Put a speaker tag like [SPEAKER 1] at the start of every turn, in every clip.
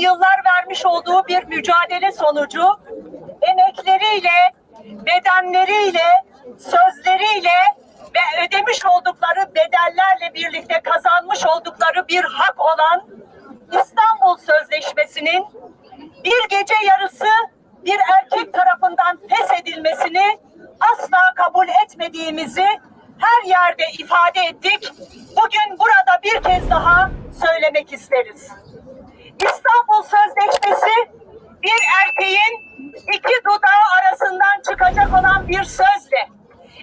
[SPEAKER 1] yıllar vermiş olduğu bir mücadele sonucu emekleriyle, bedenleriyle, sözleriyle ve ödemiş oldukları bedellerle birlikte kazanmış oldukları bir hak olan İstanbul Sözleşmesi'nin bir gece yarısı bir erkek tarafından feshedilmesini asla kabul etmediğimizi her yerde ifade ettik. Bugün burada bir kez daha söylemek isteriz. İstanbul Sözleşmesi bir erkeğin iki dudağı arasından çıkacak olan bir sözle,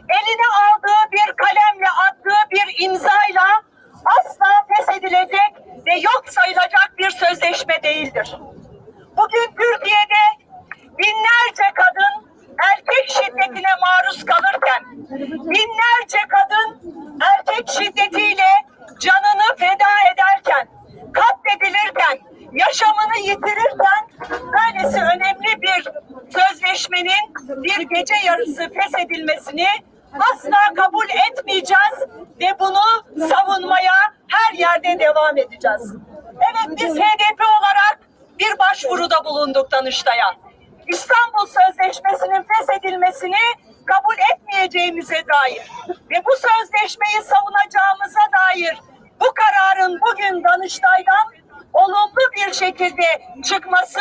[SPEAKER 1] eline aldığı bir kalemle attığı bir imzayla asla feshedilecek ve yok sayılacak bir sözleşme değildir. Bugün Türkiye'de binlerce kadın erkek şiddetine maruz kalırken, binlerce kadın erkek şiddetiyle yaşamını yitirirken böylesi önemli bir sözleşmenin bir gece yarısı feshedilmesini asla kabul etmeyeceğiz ve bunu savunmaya her yerde devam edeceğiz. Evet biz HDP olarak bir başvuruda bulunduk Danıştay'a. İstanbul Sözleşmesi'nin feshedilmesini kabul etmeyeceğimize dair ve bu sözleşmeyi savunacağımıza dair bu kararın bugün Danıştay'dan olumlu bir şekilde çıkması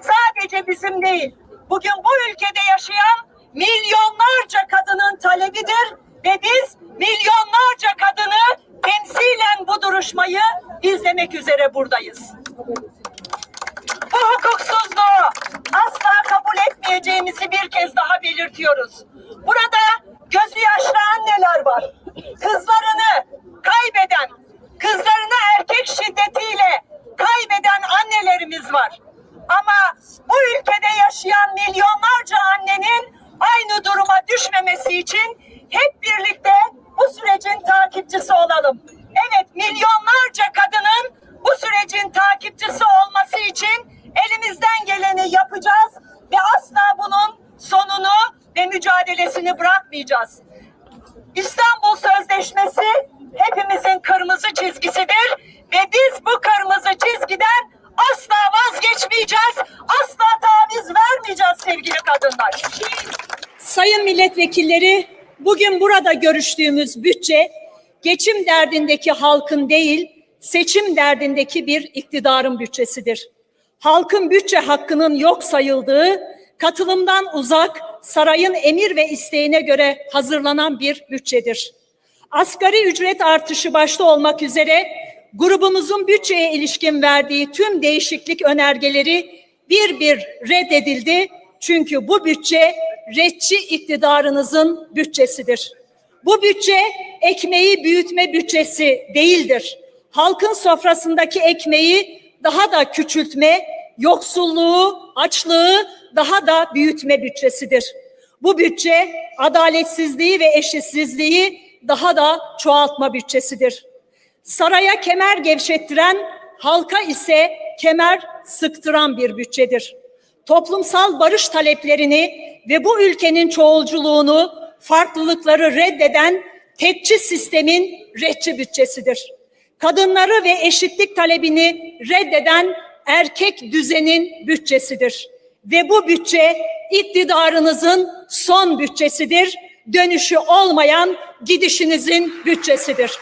[SPEAKER 1] sadece bizim değil, bugün bu ülkede yaşayan milyonlarca kadının talebidir ve biz milyonlarca kadını temsilen bu duruşmayı izlemek üzere buradayız. Bu hukuksuzluğu asla kabul etmeyeceğimizi bir kez daha belirtiyoruz. Burada gözü yaşlı anneler var. Kızlarını kaybeden, kızlarını erkek şiddetiyle kaybeden annelerimiz var. Ama bu ülkede yaşayan milyonlarca annenin aynı düşmemesi için hep birlikte bu sürecin takipçisi olalım. Evet milyonlarca kadının bu sürecin takipçisi olması için elimizden geleni yapacağız ve asla bunun sonunu ve mücadelesini bırakmayacağız. İstanbul Sözleşmesi hepimizin kırmızı çizgisidir ve biz bu kırmızı çizgiden asla vazgeçmeyeceğiz, asla taviz vermeyeceğiz sevgili kadınlar.
[SPEAKER 2] Sayın milletvekilleri, bugün burada görüştüğümüz bütçe geçim derdindeki halkın değil, seçim derdindeki bir iktidarın bütçesidir. Halkın bütçe hakkının yok sayıldığı, katılımdan uzak, sarayın emir ve isteğine göre hazırlanan bir bütçedir. Asgari ücret artışı başta olmak üzere grubumuzun bütçeye ilişkin verdiği tüm değişiklik önergeleri bir bir reddedildi. Çünkü bu bütçe retçi iktidarınızın bütçesidir. Bu bütçe ekmeği büyütme bütçesi değildir. Halkın sofrasındaki ekmeği daha da küçültme, yoksulluğu, açlığı daha da büyütme bütçesidir. Bu bütçe adaletsizliği ve eşitsizliği daha da çoğaltma bütçesidir. Saraya kemer gevşettiren, halka ise kemer sıktıran bir bütçedir. Toplumsal barış taleplerini ve bu ülkenin çoğulculuğunu, farklılıkları reddeden tekçi sistemin retçi bütçesidir. Kadınları ve eşitlik talebini reddeden erkek düzenin bütçesidir. Ve bu bütçe iktidarınızın son bütçesidir. Dönüşü olmayan gidişinizin bütçesidir.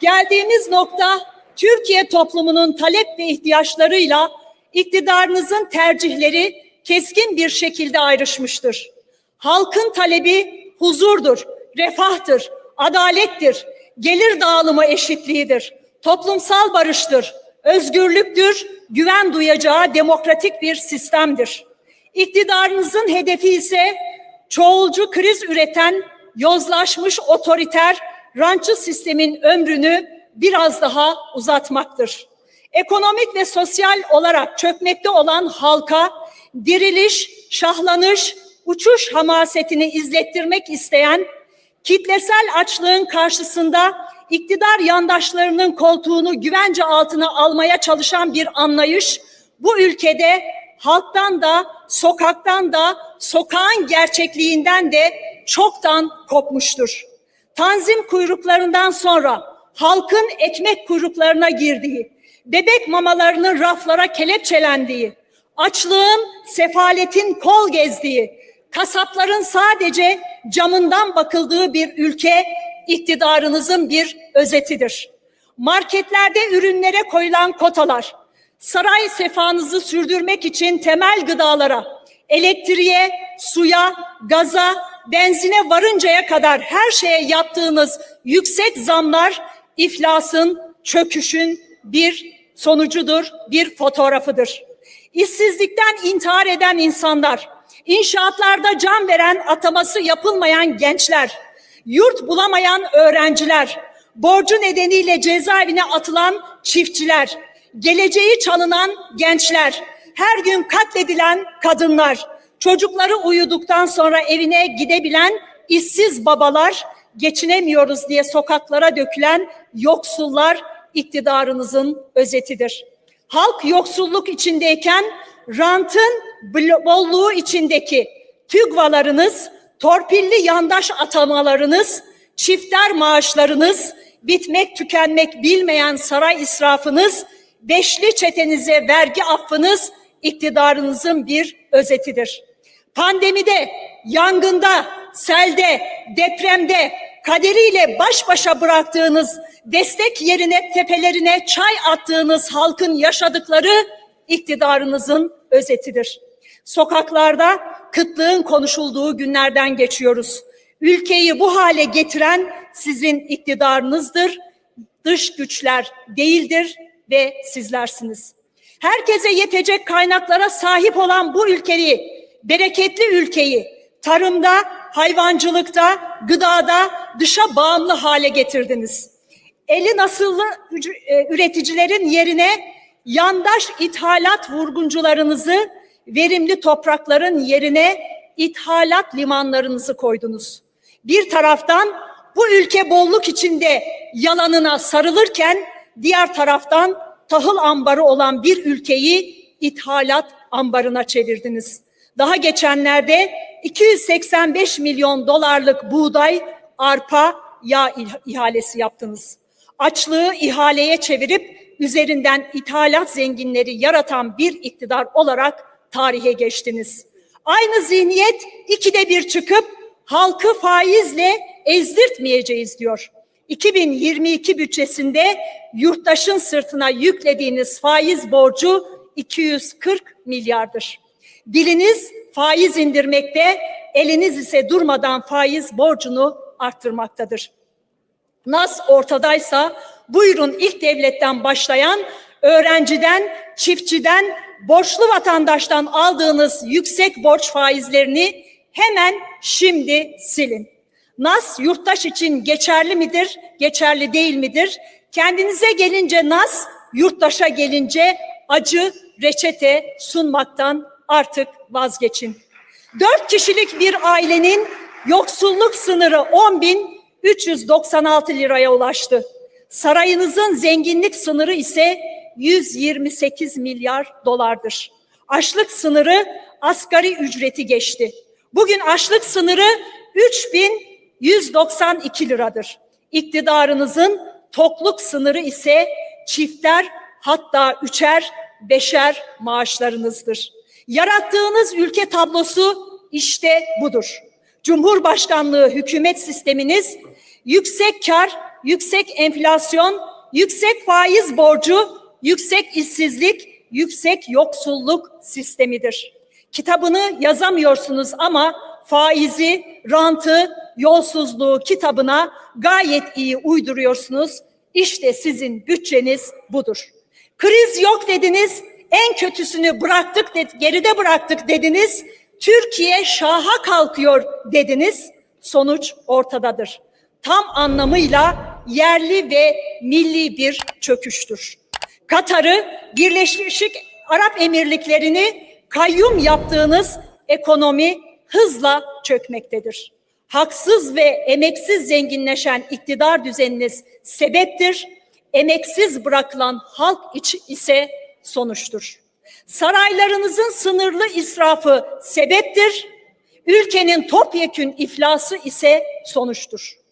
[SPEAKER 2] Geldiğimiz nokta Türkiye toplumunun talep ve ihtiyaçlarıyla iktidarınızın tercihleri keskin bir şekilde ayrışmıştır. Halkın talebi huzurdur, refahtır, adalettir, gelir dağılımı eşitliğidir, toplumsal barıştır, özgürlüktür, güven duyacağı demokratik bir sistemdir. İktidarınızın hedefi ise çoğulcu kriz üreten, yozlaşmış otoriter, rançı sistemin ömrünü biraz daha uzatmaktır. Ekonomik ve sosyal olarak çökmekte olan halka diriliş, şahlanış, uçuş hamasetini izlettirmek isteyen, kitlesel açlığın karşısında iktidar yandaşlarının koltuğunu güvence altına almaya çalışan bir anlayış bu ülkede halktan da, sokaktan da, sokağın gerçekliğinden de çoktan kopmuştur. Tanzim kuyruklarından sonra halkın ekmek kuyruklarına girdiği bebek mamalarının raflara kelepçelendiği, açlığın, sefaletin kol gezdiği, kasapların sadece camından bakıldığı bir ülke iktidarınızın bir özetidir. Marketlerde ürünlere koyulan kotalar, saray sefanızı sürdürmek için temel gıdalara, elektriğe, suya, gaza, benzine varıncaya kadar her şeye yaptığınız yüksek zamlar iflasın, çöküşün bir sonucudur, bir fotoğrafıdır. İşsizlikten intihar eden insanlar, inşaatlarda can veren ataması yapılmayan gençler, yurt bulamayan öğrenciler, borcu nedeniyle cezaevine atılan çiftçiler, geleceği çalınan gençler, her gün katledilen kadınlar, çocukları uyuduktan sonra evine gidebilen işsiz babalar, geçinemiyoruz diye sokaklara dökülen yoksullar iktidarınızın özetidir. Halk yoksulluk içindeyken rantın bolluğu içindeki TÜGVA'larınız, torpilli yandaş atamalarınız, çifter maaşlarınız, bitmek tükenmek bilmeyen saray israfınız, beşli çetenize vergi affınız iktidarınızın bir özetidir. Pandemide, yangında, selde, depremde kaderiyle baş başa bıraktığınız, destek yerine tepelerine çay attığınız halkın yaşadıkları iktidarınızın özetidir. Sokaklarda kıtlığın konuşulduğu günlerden geçiyoruz. Ülkeyi bu hale getiren sizin iktidarınızdır. Dış güçler değildir ve sizlersiniz. Herkese yetecek kaynaklara sahip olan bu ülkeyi, bereketli ülkeyi tarımda, hayvancılıkta, gıdada dışa bağımlı hale getirdiniz. Eli nasıllı e, üreticilerin yerine yandaş ithalat vurguncularınızı verimli toprakların yerine ithalat limanlarınızı koydunuz. Bir taraftan bu ülke bolluk içinde yalanına sarılırken diğer taraftan tahıl ambarı olan bir ülkeyi ithalat ambarına çevirdiniz. Daha geçenlerde 285 milyon dolarlık buğday, arpa, yağ ih- ihalesi yaptınız. Açlığı ihaleye çevirip üzerinden ithalat zenginleri yaratan bir iktidar olarak tarihe geçtiniz. Aynı zihniyet ikide bir çıkıp halkı faizle ezdirtmeyeceğiz diyor. 2022 bütçesinde yurttaşın sırtına yüklediğiniz faiz borcu 240 milyardır. Diliniz faiz indirmekte, eliniz ise durmadan faiz borcunu arttırmaktadır. Nas ortadaysa buyurun ilk devletten başlayan öğrenciden, çiftçiden, borçlu vatandaştan aldığınız yüksek borç faizlerini hemen şimdi silin. Nas yurttaş için geçerli midir, geçerli değil midir? Kendinize gelince nas, yurttaşa gelince acı reçete sunmaktan artık vazgeçin. Dört kişilik bir ailenin yoksulluk sınırı 10 bin 396 liraya ulaştı. Sarayınızın zenginlik sınırı ise 128 milyar dolardır. Açlık sınırı asgari ücreti geçti. Bugün açlık sınırı 3192 liradır. İktidarınızın tokluk sınırı ise çifter hatta üçer beşer maaşlarınızdır. Yarattığınız ülke tablosu işte budur. Cumhurbaşkanlığı hükümet sisteminiz yüksek kar, yüksek enflasyon, yüksek faiz borcu, yüksek işsizlik, yüksek yoksulluk sistemidir. Kitabını yazamıyorsunuz ama faizi, rantı, yolsuzluğu kitabına gayet iyi uyduruyorsunuz. İşte sizin bütçeniz budur. Kriz yok dediniz, en kötüsünü bıraktık, de- geride bıraktık dediniz. Türkiye şaha kalkıyor dediniz. Sonuç ortadadır. Tam anlamıyla yerli ve milli bir çöküştür. Katar'ı, Birleşik Arap Emirlikleri'ni kayyum yaptığınız ekonomi hızla çökmektedir. Haksız ve emeksiz zenginleşen iktidar düzeniniz sebeptir. Emeksiz bırakılan halk iç ise sonuçtur. Saraylarınızın sınırlı israfı sebeptir. Ülkenin topyekün iflası ise sonuçtur.